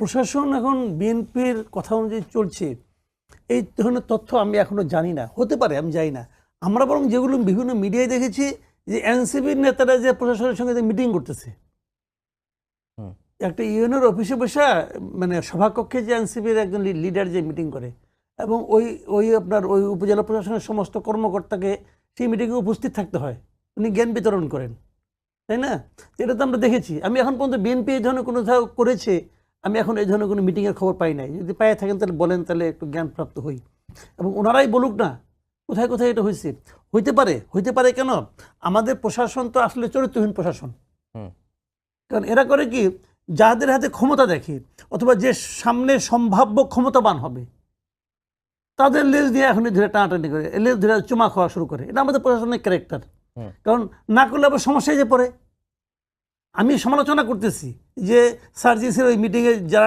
প্রশাসন এখন বিএনপির কথা অনুযায়ী চলছে। এই ধরনের তথ্য আমি এখনও জানি না। হতে পারে আমি জানি না। আমরা বরং যেগুলো বিভিন্ন মিডিয়ায় দেখেছি যে এনসিপির নেতারা যে প্রশাসনের সঙ্গে যে মিটিং করতেছে। একটা ইউএনের অফিসে বসে মানে সভাকক্ষে যে এনসিপির একজন লিডার যে মিটিং করে এবং ওই ওই আপনার ওই উপজেলা প্রশাসনের সমস্ত কর্মকর্তাকে সেই মিটিংয়ে উপস্থিত থাকতে হয়। উনি জ্ঞান বিতরণ করেন। তাই না? এটা তো আমরা দেখেছি। আমি এখন পর্যন্ত বিএনপি এই ধরনের কোনো করেছে আমি এখন এই ধরনের কোনো মিটিংয়ের খবর পাই নাই। যদি পায়ে থাকেন তাহলে বলেন তাহলে একটু জ্ঞানপ্রাপ্ত হই। এবং ওনারাই বলুক না কোথায় কোথায় এটা হয়েছে হইতে পারে হইতে পারে কেন? আমাদের প্রশাসন তো আসলে চরিত্রহীন প্রশাসন। কারণ এরা করে কি? যাদের হাতে ক্ষমতা দেখে অথবা যে সামনে সম্ভাব্য ক্ষমতাবান হবে তাদের লেজ দিয়ে এখন ধরে টানাটানি করে লেজ ধরে চুমা খাওয়া শুরু করে। এটা আমাদের প্রশাসনের ক্যারেক্টার কারণ না করলে আবার সমস্যায় যে পড়ে। আমি সমালোচনা করতেছি যে সার্জিসের ওই মিটিংয়ে যারা